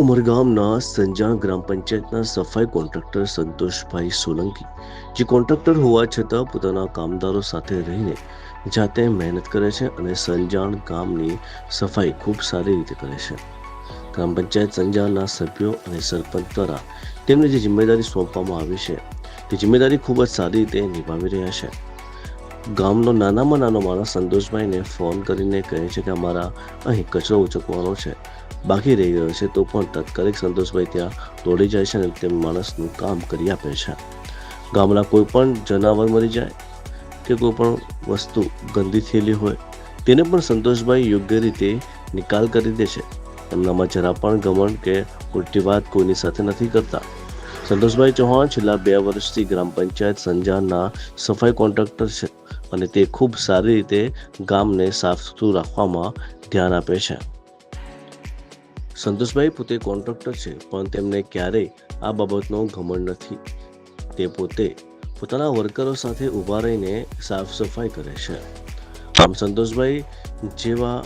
ઉમરગામના સંજાણ ગ્રામ પંચાયતના સફાઈ કોન્ટ્રાક્ટર સંતોષભાઈ સોલંકી, જે કોન્ટ્રાક્ટર હોવા છતાં પોતાના કામદારો સાથે રહીને જાતે મહેનત કરે છે અને સંજાણ ગામની સફાઈ ખૂબ સારી રીતે કરે છે. ગ્રામ પંચાયત સંજાણના સભ્યો અને સરપંચ દ્વારા તેમને જે જિમ્મેદારી સોંપવામાં આવી છે, તે જિમ્મેદારી ખૂબ જ સારી રીતે નિભાવી રહ્યા છે. ગામનો નાનામાં નાનો માણસ સંતોષભાઈને ફોન કરીને કહે છે કે અમારા અહીં કચરો ઉચકવાનો છે. બાકી રહી ગયો છે તો પણ તાત્કાલિક સંતોષભાઈ ત્યાં દોડી જાય છે અને તે માણસનું કામ કરી આપે છે. ગામના કોઈ પણ જનાવર મરી જાય કે કોઈ પણ વસ્તુ ગંદી થયેલી હોય, તેને પણ સંતોષભાઈ યોગ્ય રીતે નિકાલ કરી દે છે. એમનામાં જરા પણ ગમણ કે ઉલટી વાત કોઈની સાથે નથી કરતા. સંતોષભાઈ ચૌહાણ છેલ્લા બે વર્ષથી ગ્રામ પંચાયત સંજાણના સફાઈ કોન્ટ્રાક્ટર છે અને તે ખૂબ સારી રીતે ગામને સાફ સુથરું રાખવામાં ધ્યાન આપે છે. સંતોષભાઈ પોતે કોન્ટ્રાક્ટર છે, પણ તેમને ક્યારેય આ બાબતનો ઘમંડ નથી. તે પોતે પોતાના વર્કરો સાથે ઊભા રહીને સાફ સફાઈ કરે છે. આમ સંતોષભાઈ, જેવા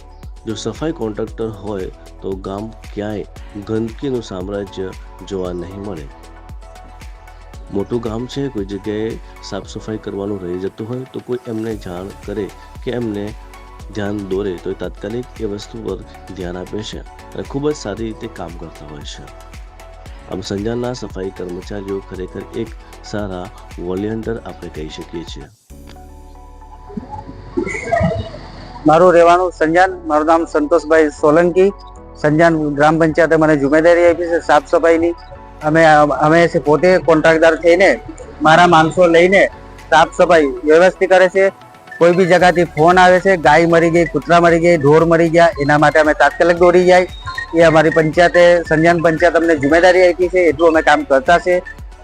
જો સફાઈ કોન્ટ્રાક્ટર હોય, તો ગામ ક્યાંય ગંદકીનું સામ્રાજ્ય જોવા નહીં મળે. મોટું ગામ છે, કોઈ જગ્યાએ સાફ સફાઈ કરવાનું રહી જતું હોય, તો કોઈ એમને જાણ કરે કે એમને ધ્યાન દોરે તો એ તાત્કાલિક એ વસ્તુ પર ધ્યાન આપે છે અને ખૂબ જ સારી રીતે કામ કરતા હોય છે. આમ સંજાણના સફાઈ કર્મચારીઓ ખરેખર એક સારા વોલિયન્ટર આપણે કહી શકીએ છીએ. મારું રહેવાનું સંજાન મારું નામ સંતોષભાઈ સોલંકી. સંજાન ગ્રામ પંચાયતે મને જુમેદારી આપી છે સાફ સફાઈની. અમે અમે પોતે કોન્ટ્રાક્ટદાર થઈને મારા માણસો લઈને સાફ સફાઈ વ્યવસ્થિત કરે છે. કોઈ બી જગાથી ફોન આવે છે ગાય મરી ગઈ કૂતરા મરી ગઈ ઢોર મરી ગયા એના માટે અમે તાત્કાલિક દોડી જાય. એ અમારી પંચાયતે સંજાન પંચાયત અમને જિમ્મેદારી આપી છે એટલું અમે કામ કરતા છે.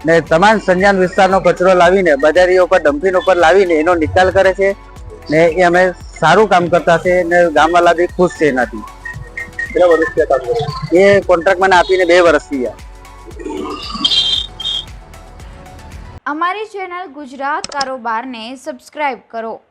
ને તમામ સંજાન વિસ્તારનો કચરો લાવીને બજારીઓ પર ડમ્પિંગ ઉપર લાવીને એનો નિકાલ કરે છે. ને એ અમે સારું કામ કરતા છે ને ગામવાળા બી ખુશ છે એનાથી. કેટલા વર્ષથી કામ કરો? એ કોન્ટ્રાક્ટ મને આપીને બે વર્ષ ગયા અમારી ચેનલ ગુજરાત કારોબારને સબસ્ક્રાઇબ કરો.